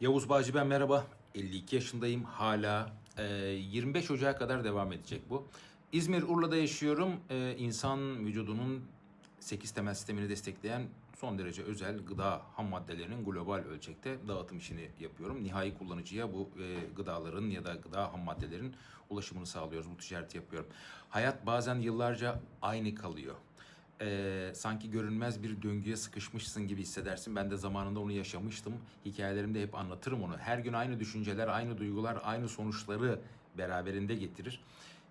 Yavuz Bağcı ben merhaba. 52 yaşındayım hala. Ee, 25 Ocak'a kadar devam edecek bu. İzmir Urla'da yaşıyorum. Ee, insan vücudunun 8 temel sistemini destekleyen son derece özel gıda ham maddelerinin global ölçekte dağıtım işini yapıyorum. Nihai kullanıcıya bu e, gıdaların ya da gıda ham maddelerin ulaşımını sağlıyoruz. Bu ticareti yapıyorum. Hayat bazen yıllarca aynı kalıyor e, sanki görünmez bir döngüye sıkışmışsın gibi hissedersin. Ben de zamanında onu yaşamıştım. Hikayelerimde hep anlatırım onu. Her gün aynı düşünceler, aynı duygular, aynı sonuçları beraberinde getirir.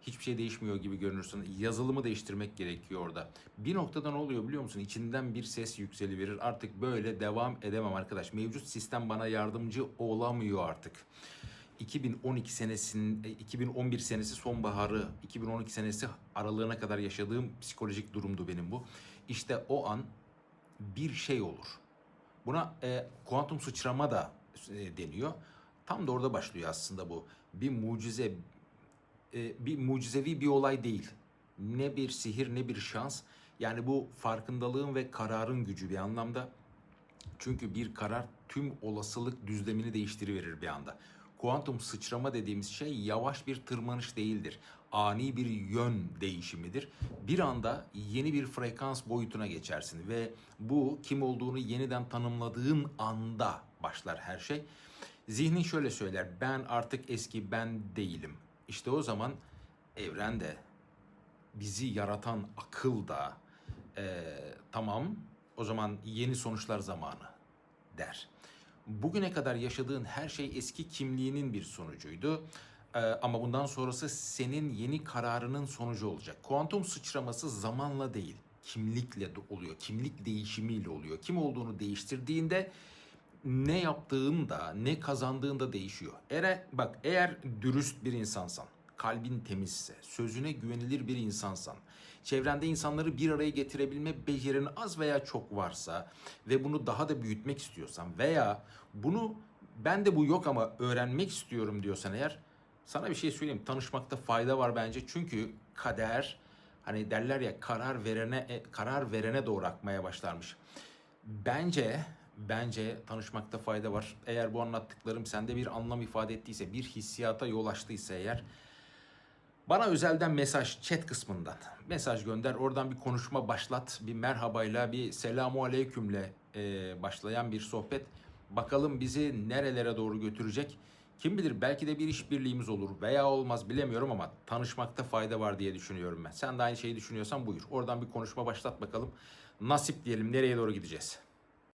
Hiçbir şey değişmiyor gibi görünürsün. Yazılımı değiştirmek gerekiyor orada. Bir noktada ne oluyor biliyor musun? İçinden bir ses yükseliverir. Artık böyle devam edemem arkadaş. Mevcut sistem bana yardımcı olamıyor artık. 2012 senesinin, e, 2011 senesi sonbaharı, 2012 senesi aralığına kadar yaşadığım psikolojik durumdu benim bu. İşte o an bir şey olur. Buna e, kuantum sıçrama da e, deniyor. Tam da orada başlıyor aslında bu. Bir mucize, e, bir mucizevi bir olay değil. Ne bir sihir ne bir şans. Yani bu farkındalığın ve kararın gücü bir anlamda. Çünkü bir karar tüm olasılık düzlemini değiştiriverir bir anda. Kuantum sıçrama dediğimiz şey yavaş bir tırmanış değildir. Ani bir yön değişimidir. Bir anda yeni bir frekans boyutuna geçersin ve bu kim olduğunu yeniden tanımladığın anda başlar her şey. Zihnin şöyle söyler, ben artık eski ben değilim. İşte o zaman evrende bizi yaratan akıl da eee, tamam o zaman yeni sonuçlar zamanı der. Bugüne kadar yaşadığın her şey eski kimliğinin bir sonucuydu. Ee, ama bundan sonrası senin yeni kararının sonucu olacak. Kuantum sıçraması zamanla değil, kimlikle de oluyor. Kimlik değişimiyle oluyor. Kim olduğunu değiştirdiğinde ne yaptığın da ne kazandığın da değişiyor. Eğer bak eğer dürüst bir insansan, kalbin temizse, sözüne güvenilir bir insansan, çevrende insanları bir araya getirebilme becerin az veya çok varsa ve bunu daha da büyütmek istiyorsan veya bunu ben de bu yok ama öğrenmek istiyorum diyorsan eğer sana bir şey söyleyeyim. Tanışmakta fayda var bence. Çünkü kader hani derler ya karar verene e, karar verene doğru akmaya başlarmış. Bence bence tanışmakta fayda var. Eğer bu anlattıklarım sende bir anlam ifade ettiyse, bir hissiyata yol açtıysa eğer bana özelden mesaj chat kısmından mesaj gönder. Oradan bir konuşma başlat. Bir merhabayla, bir selamu aleykümle e, başlayan bir sohbet. Bakalım bizi nerelere doğru götürecek. Kim bilir belki de bir işbirliğimiz olur veya olmaz bilemiyorum ama tanışmakta fayda var diye düşünüyorum ben. Sen de aynı şeyi düşünüyorsan buyur. Oradan bir konuşma başlat bakalım. Nasip diyelim nereye doğru gideceğiz.